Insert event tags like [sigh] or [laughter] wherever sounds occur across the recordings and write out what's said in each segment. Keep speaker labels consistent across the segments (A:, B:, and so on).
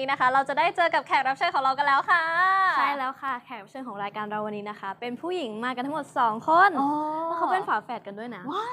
A: นี้นะคะ เราจะได้เจอกับแขกรับเชิญของเรากันแล้วค่ะ
B: ใช่แล้วค่ะ แขกรับเชิญของรายการเราวันนี้นะคะ เป็นผู้หญิงมากันทั้งหมด 2 คน
A: อ๋อ
B: เขาเป็นฝาแฝดกันด้วยนะ
A: ว้า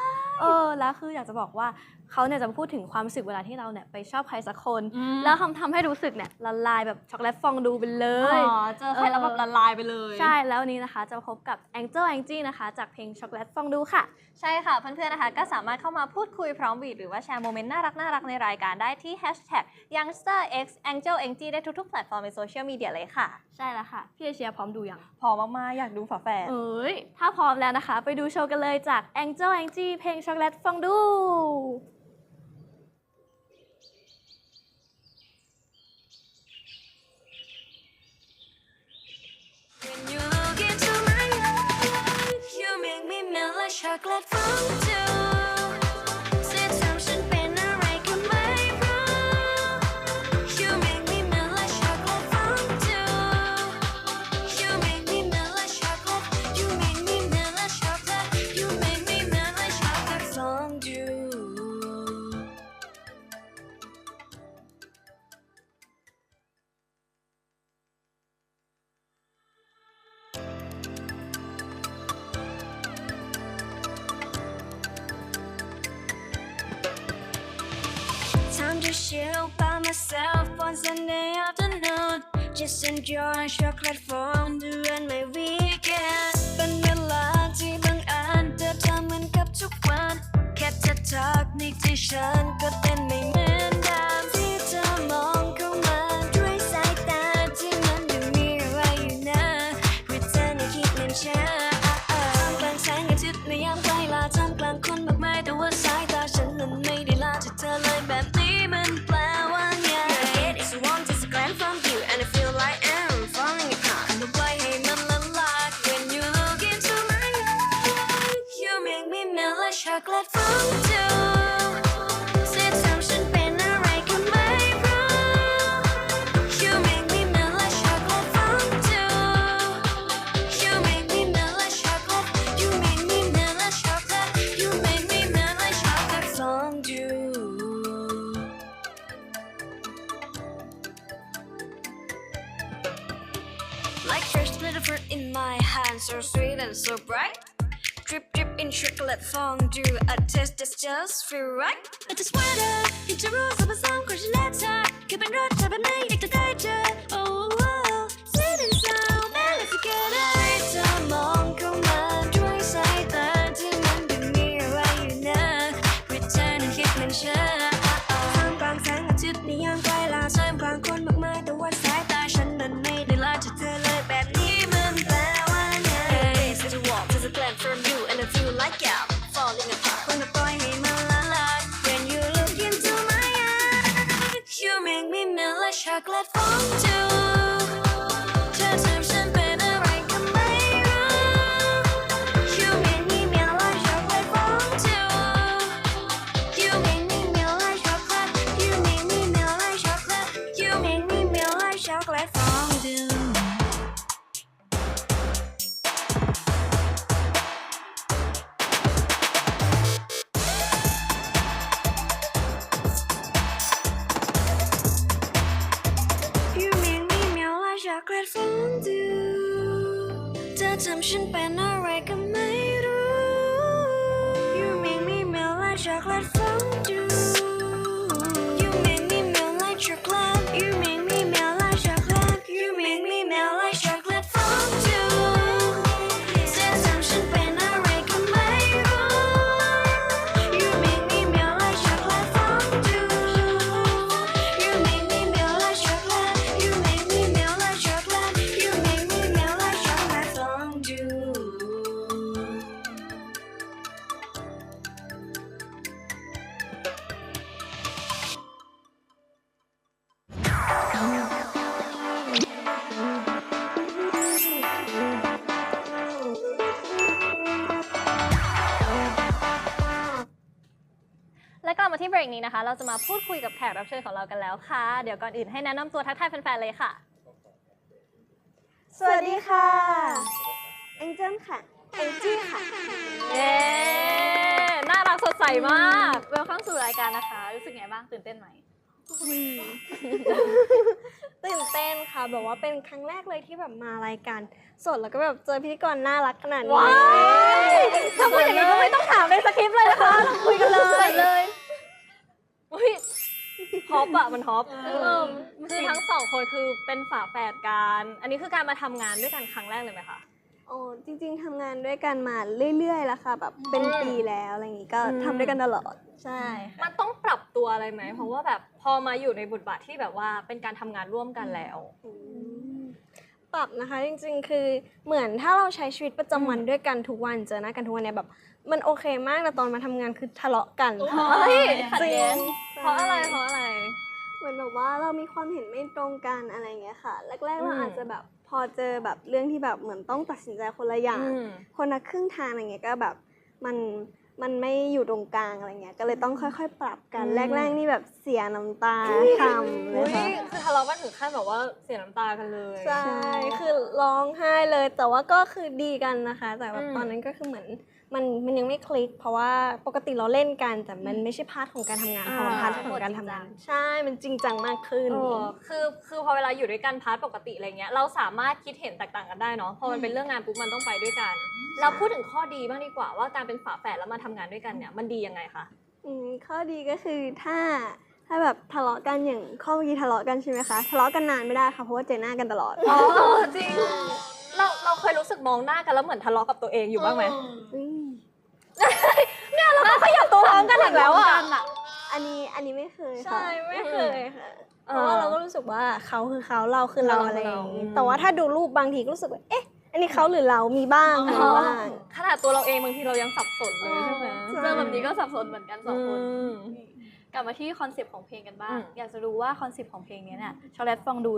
B: เออ แล้วคืออยากจะบอกว่าเขาเนี่ยจะพูดถึงความรู้สึกเวลาที่เราเนี่ยไปชอบใครสักคน
A: แล้
B: แล้ววทำทำให้รู้สึกเนี่ยละลายแบบช็อกโกแลตฟองดูไปเลย
A: อ๋อ เจอใครแล้วแบบละลายไปเลย
B: ใช่แล้ววันนี้นะคะ จะพบกับ Angel Angie นะคะ จากเพลงช็อกโกแลตฟองดูค่ะ
A: ใช่ค่ะ เพื่อนๆนะคะ ก็สามารถเข้ามาพูดคุยพร้อมบีดหรือว่าแชร์โมเมนต์น่ารักน่ารักๆในรายการได้ที่ hashtag youngsterx angel ng ได้ทุกๆแพลตฟอร์มในโซเชียลมีเดียเลยค่ะ
B: ใช่แล้วค่ะ พี่เอเชียพร้อมดูยัง
A: พอมากๆอยากดูฝาแฝด
B: เอ้ยถ้าพร้อมแล้วนะคะ ไปดูโชว์กันเลยจาก Angel Angie เพลงช็อกโกแลตฟองดู
C: make me melt like chocolate fondue. To chill by myself on Sunday afternoon. Just enjoy chocolate fondue and my weekend. เป็นเวลาที่บางอันเธอทำเหมือนกับทุกวัน แค่จะทักนี่ที่ฉันก็เต้นไม่เหมือน was free. It's a sweater, it's a rose of a song, crush letter. Keeping road, have a make
A: a culture. นี้นะคะ เราจะมาพูดคุยกับแขกรับเชิญของเรากันแล้วค่ะ เดี๋ยวก่อนอื่นให้แนะนำตัวทักทายแฟนๆเลยค่ะ
B: สวัสดีค่ะแองเจิลค่ะแองจี้ค่ะ
A: เย้น่ารักสดใสมาก
B: เวลคัมสู่รายการนะคะ รู้สึกไงบ้างตื่นเต้นไหม
D: ตื่นเต้นค่ะ แบบว่าเป็นครั้งแรกเลยที่แบบมารายการสดแล้วก็แบบเจอพิธีกรน่ารักขนาดนี้
A: ว้าย ถ้าพูดอย่างนี้ก็ไม่ต้องถามในสคริปต์เลยนะคะเราคุยกันเลย เลย อุ้ยฮอปอะมันฮอปเออคือทั้งสองคนคือเป็นฝาแฝดกันอันนี้คือการมาทำงานด้วยกันครั้งแรกเลยไหมคะ
D: โอ้จริง ๆทำงานด้วยกันมาเรื่อยๆแล้วค่ะแบบเป็นปีแล้วอะไรอย่างงี้ก็
A: อืม
D: ทำด้วยกันตลอดใช่
A: มันต้องปรับตัวอะไรไหมเพราะว่าแบบพอมาอยู่ในบทบาทที่แบบว่าเป็นการทำงานร่วมกันแล้ว
D: ปรับนะคะจริงๆ คือเหมือนถ้าเราใช้ชีวิตประจำวันด้วยกันทุกวันเจอหน้ากันทุกวันเนี่ยแบบมันโอเคมากแต่ตอนมาทำงานคือทะเลาะกัน
A: เฮ้ย
D: จริง
A: เพราะอะไรเพราะอะไร
D: เหมือนแบบว่าเรามีความเห็นไม่ตรงกันอะไรอย่างเงี้ยค่ะ แรกๆ
A: อื
D: เรา
A: ม
D: อาจจะแบบพอเจอแบบเรื่องที่แบบเหมือนต้องตัดสินใจคนละอย่าง
A: อืม
D: คนละครึ่งทางอะไรเงี้ยก็แบบมัน มันไม่อยู่ตรงกลางอะไรเงี้ย ก็เลยต้องค่อยๆ ปรับกัน
A: อืม
D: แรกๆ นี่แบบเสียน้ำตาคำเล
A: อุ้
D: ย
A: ย
D: ค่ะ
A: คือทะเลาะกันถึงขั้นแบบว่าเสียน้ำตากันเลย
D: ใช่ คือร้องไห้เลย แต่ว่าก็คือดีกันนะคะ แต่แบบ
A: อืม
D: ตอนนั้นก็คือเหมือน มันมันยังไม่คลิก เพราะว่าปกติเราเล่นกันแต่มันไม่ใช่พาร์ทของการทำงานพอพาร์ทของการทำงาน ใช่มันจริงจังมากขึ้น
A: เออคือคือพอเวลาอยู่ด้วยกันพาร์ทปกติอะไรเงี้ยเราสามารถคิดเห็นแตกต่างกันได้เนาะพอมันเป็นเรื่องงานปุ๊บมันต้องไปด้วยกัน เราพูดถึงข้อดีบ้างดีกว่าว่าการเป็นฝาแฝดแล้วมาทำงานด้วยกันเนี่ยมันดียังไงคะ
D: อืมข้อดีก็คือถ้าถ้าแบบทะเลาะกันอย่างข้อเมื่อกี้ทะเลาะกันใช่ไหมคะทะเลาะกันนานไม่ได้ค่ะเพราะว่าเจอหน้ากันตลอด
A: อ๋อจริง เราเราเคยรู้สึกมองหน้ากันแล้วเหมือนทะเลาะกับตัวเองอยู่บ้างไหม
D: อืม
A: เราก็ขยับตัวพร้อมกันอีกแล้วอะ
D: อันนี้อันนี้ไม่เคยค่ะ
A: ใช่ไม่เคย
D: ค่ะ
A: เอ
D: เพ
A: อ
D: ราะว่าเราก็รู้สึกว่าเขาคือเขาเราคือเรา
A: เราคือ
D: อะไรอย่างนี้
A: เรา
D: แต่ว่าถ้าดูรูปบางทีก็รู้สึกว่าเอ๊ะ อันนี้เขาหรือเรามีบ้างมีบ้าง
A: ขนาดตัวเราเองบางทีเรายังสับสนเลยใช่ไหม
D: ใช่
B: เจอแบบนี้ก็สับสนเหมือนกันสองคน
A: ม
B: กลับมาที่คอนเซปต์ของเพลงกันบ้าง
A: อืม
B: อยากจะรู้ว่าคอนเซปต์ของเพลงนี้เนี่ยช็อกโกแลตฟองดู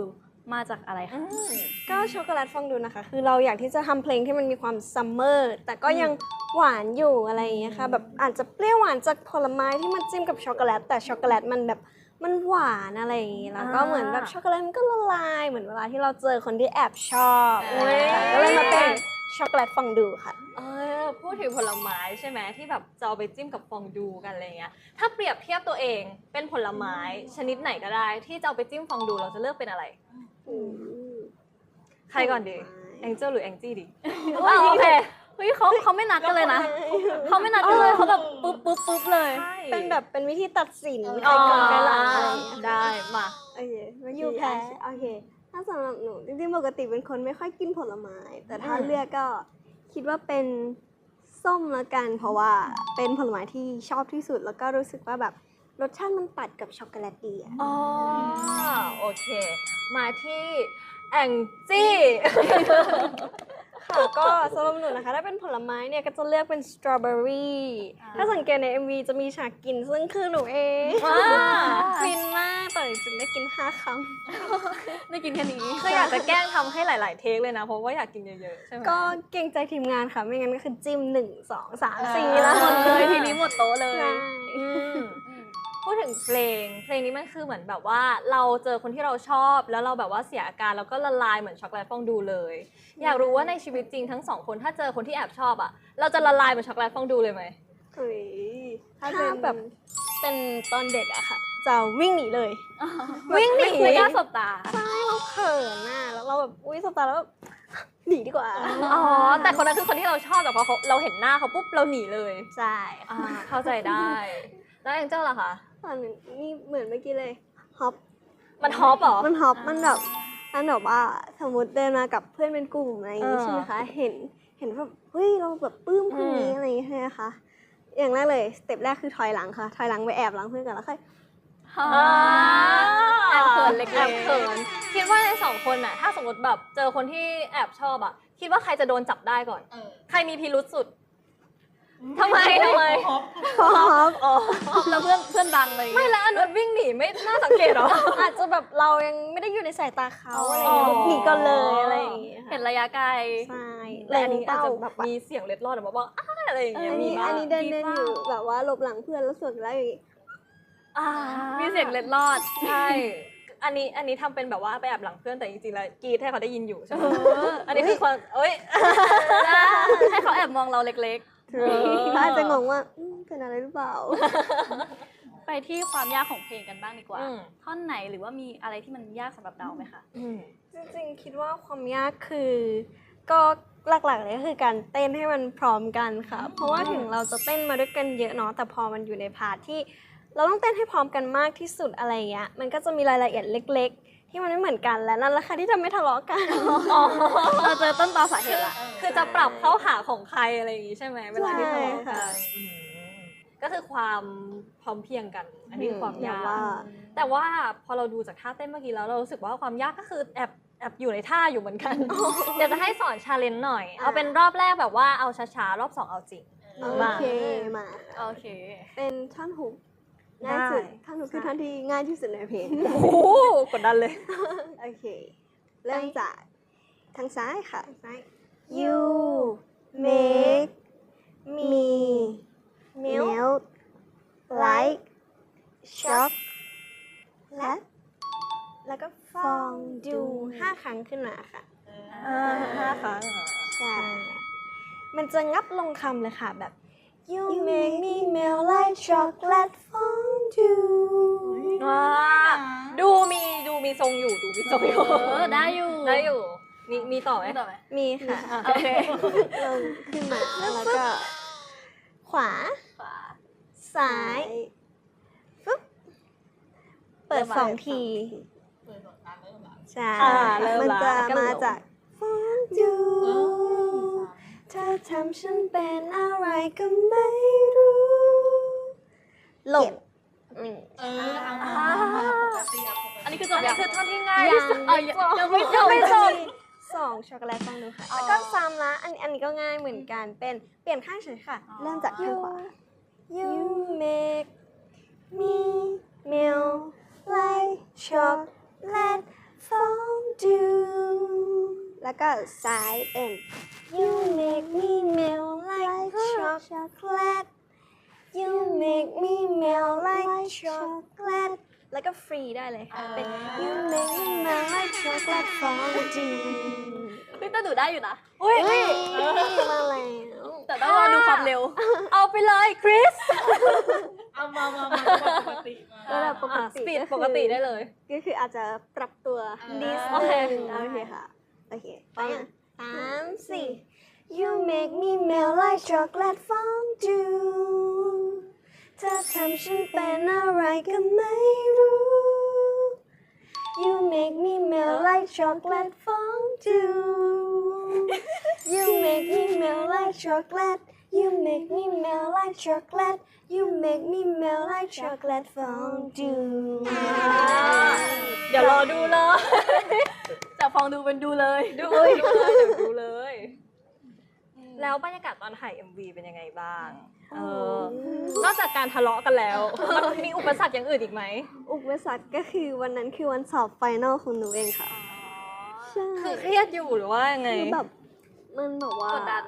B: มาจากอะไร
A: อื
B: คะ
A: ม
D: ก็ช็อกโกแลตฟองดูนะคะ คือเราอยากที่จะทำเพลงที่มันมีความซัมเมอร์แต่ก็ยัง หวานอยู่อะไรอย่างเงี้ยค่ะแบบอาจจะเปรี้ยวหวานจากผลไม้ที่มันจิ้มกับช็อกโกแลตแต่ช็อกโกแลตมันแบบมันหวานอะไรอย่างงี้แล้วก็
A: อ่า
D: เหมือนแบบช็อกโกแลตมันก็ละลายเหมือนเวลาที่เราเจอคนที่แอบชอบ
A: เว้ย
D: ก็เลยมาเป็นช็อกโกแลตฟองดูค่ะ
A: เออพูดถึงผลไม้ใช่ไหมที่แบบจะเอาไปจิ้มกับฟองดูกันอะไรเงี้ยถ้าเปรียบเทียบตัวเองเป็นผลไม้ชนิดไหนก็ได้ ที่จะเอาไปจิ้มฟองดูเราจะเลือกเป็นอะไร ใครก่อนดีแองเจิลหรือแองจี้ดีอ้าวโอเค
B: เฮ้ยเขาเขาไม่นัดกันเลยนะ เขาไม่นัดกันเลยเขาแบบปุ๊บปุ๊บปุ๊บเลย
D: เป็นแบบเป็นวิธีตัดสิน
A: อ๋
D: ใคร
A: อ
D: ก่อนใครหลังอะไรอย่างเงี้ย
A: ได้มา
D: โอเคเมื่อ
B: ยู
D: กี้
B: แพ้
D: อะโอเค ถ้าสำหรับหนูจริงๆปกติเป็นคนไม่ค่อยกินผลไม้ แต่ถ้า
A: อืม
D: เลือกก็คิดว่าเป็นส้มละกัน เพราะว่าเป็นผลไม้ที่ชอบที่สุดแล้วก็รู้สึกว่าแบบรสชาติมันตัดกับช็อกโกแลตดีอะ
A: อ๋อ โอเค มาที่แองจี้
D: ค่ะก็สำหรับหนูนะคะ ถ้าเป็นผลไม้เนี่ยก็จะเลือกเป็นสตรอเบอรี่
B: อ่า
D: ถ้าสังเกตใน MV จะมีฉากกินซึ่งคือหนูเอง
A: ว้า
D: ฟินมากแต่จริงๆได้กินห้าค
B: ได้กินแค่นี้
A: คืออยากจะแกล้งทำให้หลาย ๆ เทคเลยนะ เพราะว่าอยากกินเยอะ ๆ ใช่ไหมำ
D: ก็เกรงใจทีมงานค่ะ ไม่งั้นก็คือจิ้มหนึ่งสองสาม
B: อ่า
D: สี่แล้ว
B: หมดเลยทีนี้หมดโต๊ะเลย
D: ใช่
A: อืม พูดถึงเพลง เพลงนี้มันคือเหมือนแบบว่าเราเจอคนที่เราชอบ แล้วเราแบบว่าเสียอาการแล้วก็ละลายเหมือนช็อกโกแลตฟองดูเลย อยากรู้ว่าในชีวิตจริงทั้งสองคนถ้าเจอคนที่แอบชอบอะ เราจะละลายเหมือนช็อกโกแลตฟองดูเลยไหม
D: เฮ้ยถ้า
B: ถ้า
D: แบบเป็นตอนเด็กอะค่ะ จะวิ่งหนีเลย
A: วิ่งหนี
B: ไม่กล้าสบตา
D: ใช่เราเขินน่ะแล้วเราแบบอุ้ยสบตาแล้วแบบหนีดีกว่า
A: อ๋อ แต่คนนั้นคือคนที่เราชอบแต่พอเขาเราเห็นหน้าเขาปุ๊บเราหนีเลย
D: ใช่
A: อ่าเข้าใจได้ แล้วแองเจิลล่ะคะ
D: ตอนนี้นี่เหมือนเมื่อกี้เลยฮอป
A: มันฮอปเหรอ
D: มันฮอปมันแบบมันแบบว่าสมมติเดินมากับเพื่อนเป็นกลุ่มอะไรอย่างงี้
A: เออ
D: ใช่ไหมคะ เห็นเห็นแบบเฮ้ยเราแบบปลื้มคนนี้
A: อืม
D: อะไรอย่างงี้ใช่ไหมคะ อย่างแรกเลยสเต็ปแรกคือถอยหลังค่ะ ถอยหลังไปแอบหลังเพื่อนก่อนแล้วค่อย
A: อ่า
B: แอบเขินเล็กๆ
A: แอบเขินคิดว่าในสองคนน่ะถ้าสมมติแบบเจอคนที่แอบชอบอะ คิดว่าใครจะโดนจับได้ก่อน ใครมีพิรุษสุด ทำไมทำไม
D: ฮอปอ๋อ
B: แล้วเพื่อนเพื่อนดังเลย
A: ไม่แล้วอนุวิ่งหนีไม่น่าสังเกตเหรอ
D: อาจจะแบบเรายังไม่ได้อยู่ในสายตาเขา
B: อ๋ออ
D: อะไรอย่างเงี้ยหนีก่อนเลยอะไรอย่างเงี้ย
B: เห็นระยะไกล
D: ใช่
A: แต่อันนี้อาจจะ
D: แบบว่า
A: มีเสียงเล็ดลอดออกมาว่าอ้าอะไรอย่าง
D: อั
A: เงี้ย
D: น
A: มี
D: นี้
A: บ้า
D: อัน
A: ง
D: นี้เดิน
B: มี
D: เดิน
B: บ้าง
D: อยู่แบบว่าหลบหลังเพื่อนแล้วส่วนแล้วอย่างงี้
A: อ่า
B: มีเสียงเล็ดลอด
A: ใช่ อันนี้อันนี้ทำเป็นแบบว่าไปแอบหลังเพื่อนแต่จริงๆแล้วกรีดให้เขาได้ยินอยู่ใช่ไหมอันนี้คือความเอ้ย
B: ให้เขาแอบมองเราเล็ก
D: เขาอาจจะงงว่าอืมเป็นอะไรหรือเปล่าไป
B: ไปที่ความยากของเพลงกันบ้างดีกว่า
A: อืม
B: ท่อนไหนหรือว่ามีอะไรที่มันยากสำหรับเราไหมคะ
A: อืม
D: จริงๆ คิดว่าความยากคือ ก็หลักๆเลยก็คือการเต้นให้มันพร้อมกันค่ะ เพราะว่าถึงเราจะเต้นมาด้วยกันเยอะเนาะแต่พอมันอยู่ในพาร์ทที่ เราต้องเต้นให้พร้อมกันมากที่สุดอะไรเงี้ยมันก็จะมีรายละเอียดเล็กๆ ที่มันไม่เหมือนกันและนั่นแหละค่ะที่ทำให้ทะเลาะกัน
B: เราเจอต้นตอสาเหตุละ
A: คือจะปรับเข้าหาของใครอะไรอย่างงี้ใช่ไหมเวลาที่ทะเลาะ
D: ใช่
A: กั
D: ค่ะ
A: นอืมก็คือความพร้อมเพรียงกัน อันนี้คือความยาก
D: ว่า
A: แต่ว่าพอเราดูจากท่าเต้นเมื่อกี้แล้วเรารู้สึกว่าความยากก็คือแอบแอบอยู่ในท่าอยู่เหมือนกัน เดี๋ยวจะให้สอนชาเลนจ์หน่อย เอาเป็นรอบแรกแบบว่าเอาช้าๆ รอบสองเอาจริง
D: โอ
A: มา
D: เคมา
B: โอเค
D: เป็นท่อนฮุก ง่ายสุด
A: ได้
D: ท่อนฮุกคือท่อนที่ง่ายที่สุดในเพลง
A: โอ้โหกดดันเลย
D: โอเค เริ่มจากทางซ้ายค่ะ you make me melt like shock และแล้วก็ฟองดูห้าครั้งขึ้นมาค่ะ
A: ห้าครั้ง
D: ใช่มันจะงับลงคำเลยค่ะแบบ you make me melt like chocolate fondue
A: ว้าดูมีดูมีทรงอยู่ดูมีทรงอยู่
B: เออได้อยู่
A: ได้อยู่ มีมีต่อไหม
B: ไม่ต่อไหม
D: มีค่ะ
B: โอเค
D: ลงขึ้นมาแล้วก็ ขวา
B: ขวา
D: ซ้ายฟึ๊บเปิด
B: เริ่มมา
D: สองทีใช่
A: อ่าเริ่ม
D: มัน
A: ละ
D: จะ
A: ก็
D: มา
A: ลง
D: จากฟองดูเธอ ทำฉันเป็นอะไรก็ไม่รู้ลงอืม
E: เออเอามา
A: อ่า
E: ปกติอะปก
B: อัน
E: ติ
B: นี้คือจ
A: อั
B: บ
A: นนี้
B: ยัง
A: คือท่อนที่ง่ายที่สุด
B: เออยังยังไม่จบ
A: ไม่จบ
D: สองช็อกโกแลตฟองดูค่ะ
B: อ๋อ
D: แล้วก็ซ้ำละอันอันนี้ก็ง่ายเหมือนกันเป็นเปลี่ยนข้างเฉยค่ะ
B: อ๋อ
D: เริ่มจากข้างขวา You make me melt like chocolate fondue แล้วก็ซ้ายเป็น You make me melt like chocolate You make me melt like chocolate แล้วก็ฟรีได้เลยค่ะ เป็น You make me melt like chocolate fondue
B: พี่ต้นดูได้อยู่นะ
A: อุ้ย
D: เฮ้ยมาแล้ว
B: แต่ต้องรอดูความเร็ว
A: เอาไปเลยคริส
E: เอามามามาปกติมา
D: ระดับปก
A: อะส
D: ติ
A: ปีด
D: ก็คือ
A: ปกติได้เลย
D: ก็คืออาจจะปรับตัว
E: อ่า
D: นิด
A: โอเค
D: นึงโอเคค่ะ โอเคไปอ่ะสามสี่ You make me melt like chocolate fondue เธอทำฉันเป็นอะไรก็ไม่รู้ You make me melt like chocolate fondue [laughs] You make me melt like chocolate You make me melt like chocolate You make me melt like chocolate fondue [laughs]
A: เดี๋ยวรอดูเลย
B: จากฟองดูเป็นดูเลย
A: ดูเลยดูเลยเดี๋ยวดูเลย แล้วบรรยากาศตอนถ่าย MV เป็นยังไงบ้างเออนอกจากการทะเลาะกันแล้วมันมีอุปสรรคอย่างอื่นอีกไหม
D: อุปสรรคก็คือวันนั้นคือวันสอบไฟนอลของหนูเองค่ะใช่
A: คือเครียดอยู่หรือว่ายังไง
D: คือแบบมันแบบว่าก
B: ดดัน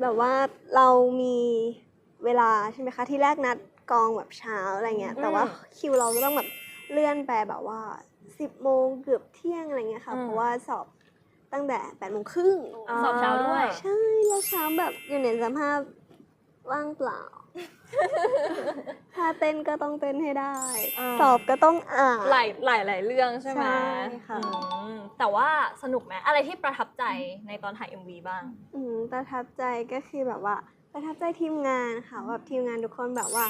D: แบบว่าเรามีเวลาใช่ไหมคะ ที่แรกนัดกองแบบเช้าอะไรเงี้ยแต่ว่าคิวเราก็ต้องแบบเลื่อนไปแบบว่า 10โมงเกือบเที่ยงอะไรเงี้ยค่ะ
A: อืม
D: เพราะว่าสอบตั้งแต่8โมงครึ่ง
B: สอบเช้าด้วย
D: ใช่แล้วเช้าแบบอยู่ในสภาพว่างเปล่า ถ้าเต้นก็ต้องเต้นให้ได้
A: อ่า
D: สอบก็ต้องอ่าน
A: หลายหลายหลายเรื่องใช่ไหม
D: ใช่ค่ะ
A: อืมแต่ว่าสนุกไหมอะไรที่ประทับใจในตอนถ่าย MV บ้าง
D: อืมประทับใจก็คือแบบว่า ประทับใจทีมงานค่ะว่าทีมงานทุกคนแบบว่า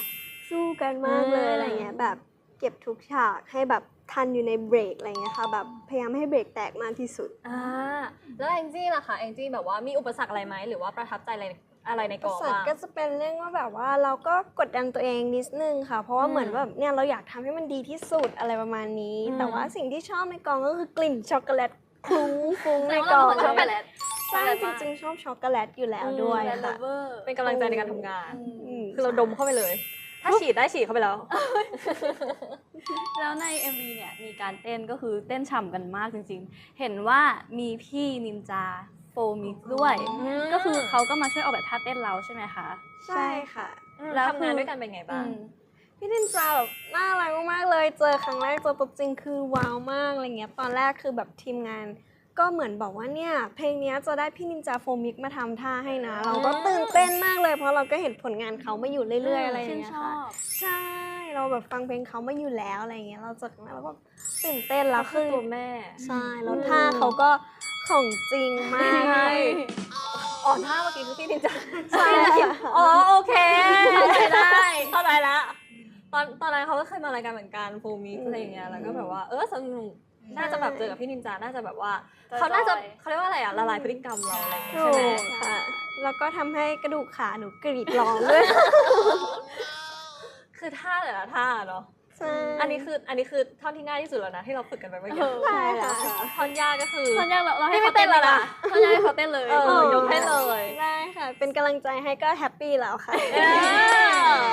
D: สู้กันมากเลย
A: อืม
D: อะไรเงี้ยแบบเก็บทุกฉากให้แบบ ทันอยู่ในเบรกอะไรเงี้ยค่ะแบบพยายามให้เบรกแตกมากที่สุด
A: อ่าแล้วแองจี้ล่ะคะแองจี้แบบว่ามีอุปสรรคอะไรไหมหรือว่าประทับใจอะไรอะไรในกอง
D: สัต
A: บ้าง
D: ว์ก็จะเป็นเรื่องว่าแบบว่าเราก็กดดันตัวเองนิดนึงค่ะ เพราะว่า
A: อืม
D: เหมือนแบบเนี่ยเราอยากทำให้มันดีที่สุดอะไรประมาณนี้
A: อืม
D: แต่ว่าสิ่งที่ชอบในกองก็คือกลิ่นช็อกโกแลตคลุ้งฟุ้งใน
B: แต่
D: ก
B: ว่า
D: อง
B: เราเป็นคนชอบไปแล้ว
D: ใช่จริงๆชอบช็อกโกแลตอยู่แล้วด้วย
B: แลนด์
D: ค่ะ
B: เวอร์
A: เป็นกำลังใจในการทำงาน
D: อืม
A: คือเราดมเข้าไปเลย ถ้าฉีดได้ฉีดเข้าไปแล้ว
B: แล้วใน MV เนี่ยมีการเต้นก็คือเต้นฉ่ำกันมากจริงๆ เห็นว่ามีพี่นินจาโฟมิกด้วย
A: อืม
B: ก็คือเขาก็มาช่วยออกแบบท่าเต้นเราใช่ไหมคะ
D: ใช่ค่ะ
B: แล้ว
A: ทำงาน
B: คือ
A: ด้วยกันเป็นไงบ้าง
B: อืม
D: พี่นินจาแบบน่ารักมากๆเลย เจอครั้งแรกเจอตัวจริงคือว้าวมากอะไรเงี้ย ตอนแรกคือแบบทีมงาน ก็เหมือนบอกว่าเนี่ยเพลงเนี้ยจะได้พี่นินจาโฟมิกมาทำท่าให้นะ เราก็ตื่นเต้นมากเลยเพราะเราก็เห็นผลงานเขามาอยู่เรื่อยๆอะไรอย่างเงี้ย
B: ชื่นช
D: ค่ะ
B: อบ
D: ใช่เราแบบฟังเพลงเขามาอยู่แล้วอะไรเงี้ยเราจากนั้นเราก็ตื่นเต้นแล้ว
A: คื
D: คืออ
A: ตัวแม่
D: ใช่แล้วท่าเขาก็ของจริงมาก
A: ใช่อ๋อท่าเมื่อกี้คือพี่นินจา
D: ใช่ค่ะ
A: อ๋อโอเคเข้าใจได้เข้าใจละตอนตอนนั้นเขาก็เคยมารายการเหมือนกันฟูมิอะไรอย่างเงี้ยแล้วก็แบบว่าเออสนุก น่าจะแบบเจอกับพี่นินจา น่าจะแบบว่า
B: จอยๆ
A: เขาน่าจะเขาเรียกว่าอะไรอะ ละลายพฤติกรรมเราอะไรอย่างเงี้ย
D: ถู
A: ใช่ไหม
D: กค่ะ แล้วก็ทำให้กระดูกขาหนูกรีดร้องด้วย
A: คือท่าแต่ละท่าเนาะ
D: ใช่
A: อันนี้คืออันนี้คือท่อนที่ง่ายที่สุดแล้วนะที่เราฝึกกันไปเมื่อกี้
D: ใช่ค่ะ
A: ท่อนยากก็คือ
B: ตอนแรกเราเราให้
A: พี่ไม่
B: เขาเต้น
A: เต้นแล้วนะ
B: ตอนแรกให้เขาเต้นเลย
A: เออยกให้เลย
D: ได้ค่ะ เป็นกำลังใจให้ก็แฮปปี้แล้วค่ะ
A: เออ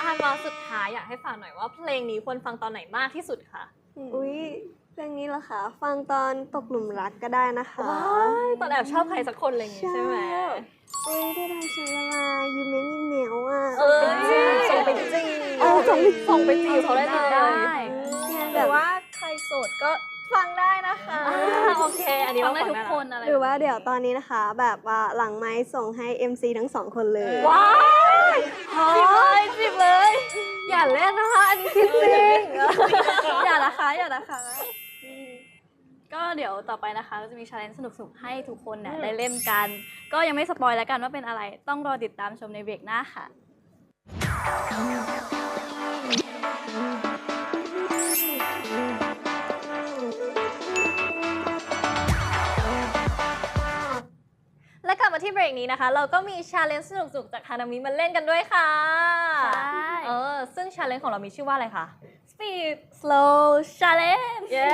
A: อะมาสุดท้ายอยากให้ฟังหน่อยว่าเพลงนี้ควรฟังตอนไหนมากที่สุดคะ
D: อุ้ย เพลงนี้เหรอคะ ฟังตอนตกหลุมรักก็ได้นะคะ
A: ว้ายตอนแอบชอบใครสักคนอะไรอย่างงี้ใช่ไหม
D: อุ้ยได้ได้ฉันละลายยูเมมีเหนียวอะ
A: เอ้ย
D: ส่งไปจีบ
A: เออส่งไปส่งไปจีบเขาได้เลย
B: ได้
D: เนี่ยแบบว่าใครโสดก็ฟังได้นะคะ
A: อ่าโอเค อันนี้
B: ฟั
A: เรา
B: งได้ทุก
A: ละ
B: คนอะไร
D: หรือว่าเดี๋ยวตอนนี้นะคะ แบบว่าหลังไม้ส่งให้ MC ทั้งสองคนเลย
A: ว้ายจีบเลยจีบเลย อย่าเล่นนะคะ อันนี้คิดจริง
B: อย่านะคะอย่านะคะ ก็เดี๋ยวต่อไปนะคะก็จะมีชาเลนจ์สนุกๆให้ทุกคนเนี่ยได้เล่นกัน ก็ยังไม่สปอยแล้วกันว่าเป็นอะไร ต้องรอติดตามชมในเบรกหน้าค่ะ
A: และกลับมาที่เบรกนี้นะคะ เราก็มีชาเลนจ์สนุกๆจากฮานามิมาเล่นกันด้วยค่ะ
B: ใช่
A: เออ ซึ่งชาเลนจ์ของเรามีชื่อว่าอะไรคะ
B: Speed Slow Challenge
A: เย้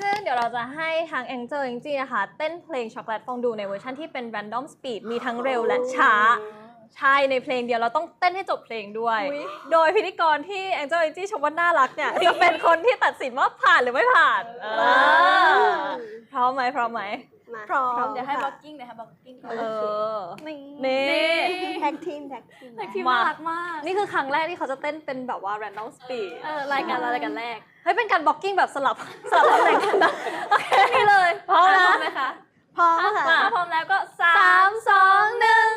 A: ซึ่งเดี๋ยวเราจะให้ทาง Angel จริงๆนะคะ เต้นเพลงช็อกโกแลตฟองดูในเวอร์ชันที่เป็น Random Speed มีทั้งเร็วและช้า ใช่ในเพลงเดียวเราต้องเต้นให้จบเพลงด้วย โดยพิธีกรที่ Angel จริงๆชมว่าน่ารักเนี่ย จะเป็นคนที่ตัดสินว่าผ่านหรือไม่ผ่านเออพร้อมไหมพร้อมไหม
D: มา
A: พร้อม
B: เดี๋ยวให้บล็อกกิ้งเดี๋ยวให้บล็อกกิ้งก่อน
A: เออ
D: นี่
A: นี่
D: แท็กทีมแท็กทีม
B: แต่ทีม
A: มา
B: น่ารักมาก
A: นี่คือครั้งแรกที่เขาจะเต้นเป็นแบบว่า Random Speed
B: เออรายการเรารายการแรก
A: เฮ้ย เป็นการบล็อกกิ้งแบบสลับสลับตำแหน่งกันนะโอเคนี่เลยพร้อม
B: พร้อ
A: นะ
B: มไหมคะ
D: พร้อมค่ะ
B: ถ้าพร้อมแล้วก็สา
A: สามมสองหนึ่ง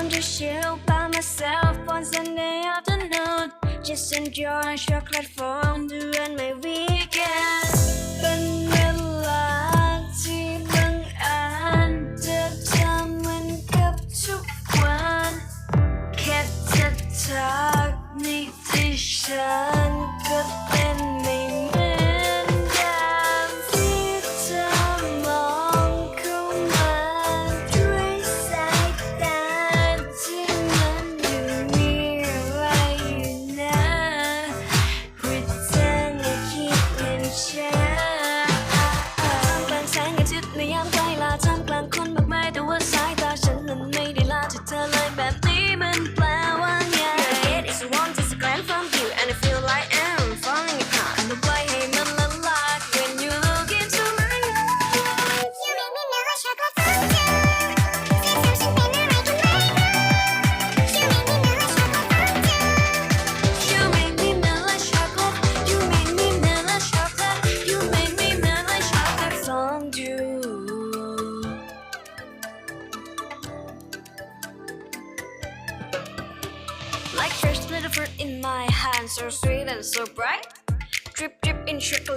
C: Time to chill by myself on Sunday afternoon. Just enjoy chocolate fondue and my weekend.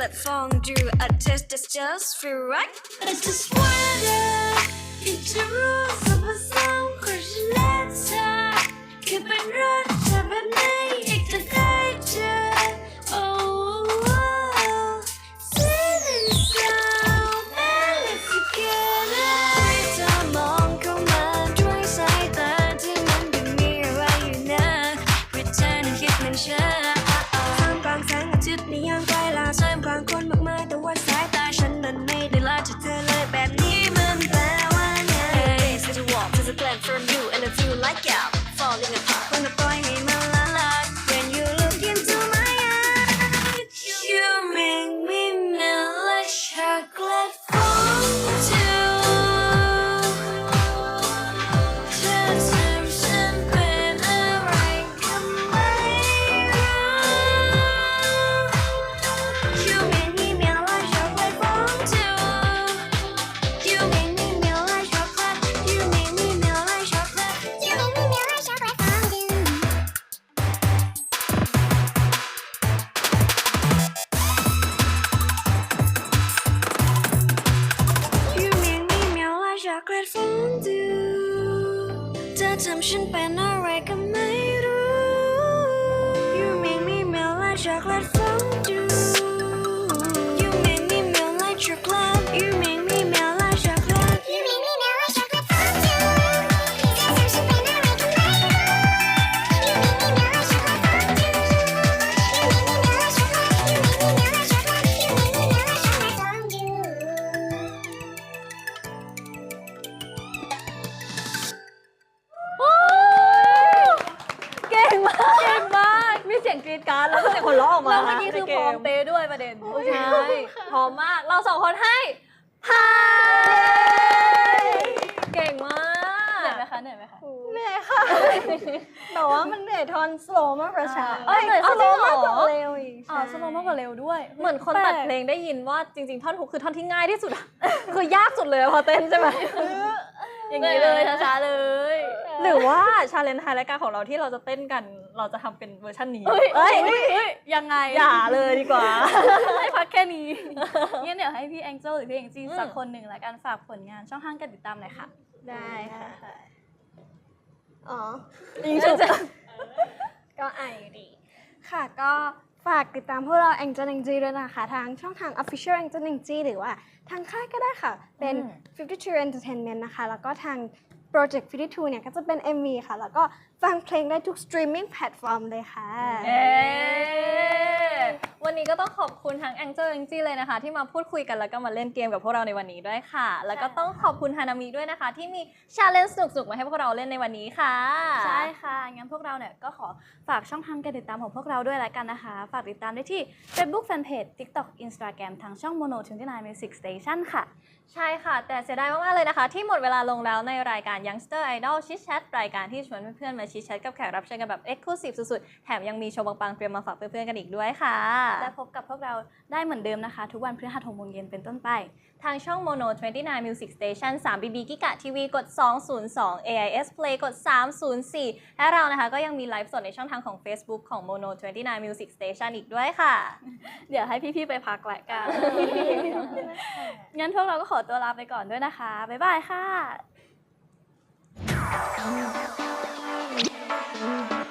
C: that fondue a test that's just for right. I just wanna get to rules of a song, cause you let's uh, keep it right, รีดกรา
A: รแล้วก็เสียงคนร้องออกมา
B: แล้วเมื่อกี้คือพร้อมเปย์ด้วยประเด็น
A: ใช่พร้อมมาก เราสองคนให้พายเก่งมาก
B: เหนื่อยไหมคะเหนื่อยไหมคะ
D: เหนื่อยค่ะแต่ว่ามันเหนื่อยทอนสโลว์มากกว่าช้า
B: เอ้ยเหนื่อย
D: สโล
B: slow
D: ว์มากกว่า
A: เหรอ
D: เร็วอีก
B: อ่าสโลว์มากกว่าเร็วด้วย
A: เหมือนคนตัดเพลงได้ยินว่าจริง ๆ ท่อนฮุกคือท่อนที่ง่ายที่สุดอะคือยากสุดเลยพอเต้นใช่ไหม
B: อย่างนี้เลยช้าๆเลย
A: หรือว่าชาเลนจ์ไทยรายการของเราที่เราจะเต้นกัน เราจะทำเป็นเวอร์ชันนี้
B: เอ้ย
A: เอ้ย
B: เอ้ยเอ้ยยังไง
A: อย่าเลยดีกว่า
B: ให้พักแค่นี้งั้นเดี๋ยวให้พี่แองเจิลหรือพี่แองจี้
A: อืม
B: สักคนหนึ่งละกันฝากผลงานช่องทางการติดตามหน่อยค่ะ
D: ได้ค่ะ อ๋อ
A: ยิงฉุบ
D: ก็ไออยู่ดีค่ะก็ฝากติดตามพวกเรา Angel n g ด้วยนะคะ ทางช่องทาง Official Angel n g หรือว่าทางค่ายก็ได้ค่ะ เป็น 52 Entertainment นะคะ แล้วก็ทาง Project 52เนี่ยก็จะเป็น MV ค่ะ แล้วก็ฟังเพลงได้ทุก streaming platform เลยค่ะ
A: เย้วันนี้ก็ต้องขอบคุณทั้ง Angel a n g เลยนะคะ ที่มาพูดคุยกันแล้วก็มาเล่นเกมกับพวกเราในวันนี้ด้วยค่ะ แล้วก็ต้องขอบคุณฮานามิด้วยนะคะ ที่มีชาเลนจ์สนุกๆมาให้พวกเราเล่นในวันนี้ค่ะ
B: ใช่ค่ะ งั้นพวกเราเนี่ยก็ขอฝากช่องทางการติดตามของพวกเราด้วยละกันนะคะ ฝากติดตามได้ที่ Facebook Fanpage TikTok Instagram ทางช่อง Mono 29 Music Station ค่ะ
A: ใช่ค่ะ แต่เสียดายมาก ๆ เลยนะคะ ที่หมดเวลาลงแล้วในรายการ Youngster Idol ชิชแชทรายการที่ชวนเพื่อน ๆ มาชิชแชทกับแขกรับเชิญกันแบบ Exclusive สุด ๆ แถมยังมีโชว์ปัง ๆ เตรียมมาฝากเพื่อน ๆ กันอีกด้วยค่ะ
B: และพบกับพวกเราได้เหมือนเดิมนะคะ ทุกวันพฤหัสหกโมงเย็นเป็นต้นไป
A: ทางช่องโมโน29 Music Station 3 BB กิกะทีวีกด 202 AIS Play กด 304 และเรานะคะก็ยังมีไลฟ์สดในช่องทางของ Facebook ของโมโน29 Music Station อีกด้วยค่ะ
B: เดี๋ยวให้พี่ๆไปพักและกัน งั้นพวกเราก็ขอตัวลาไปก่อนด้วยนะคะ บ๊ายบายค่ะ Thank you.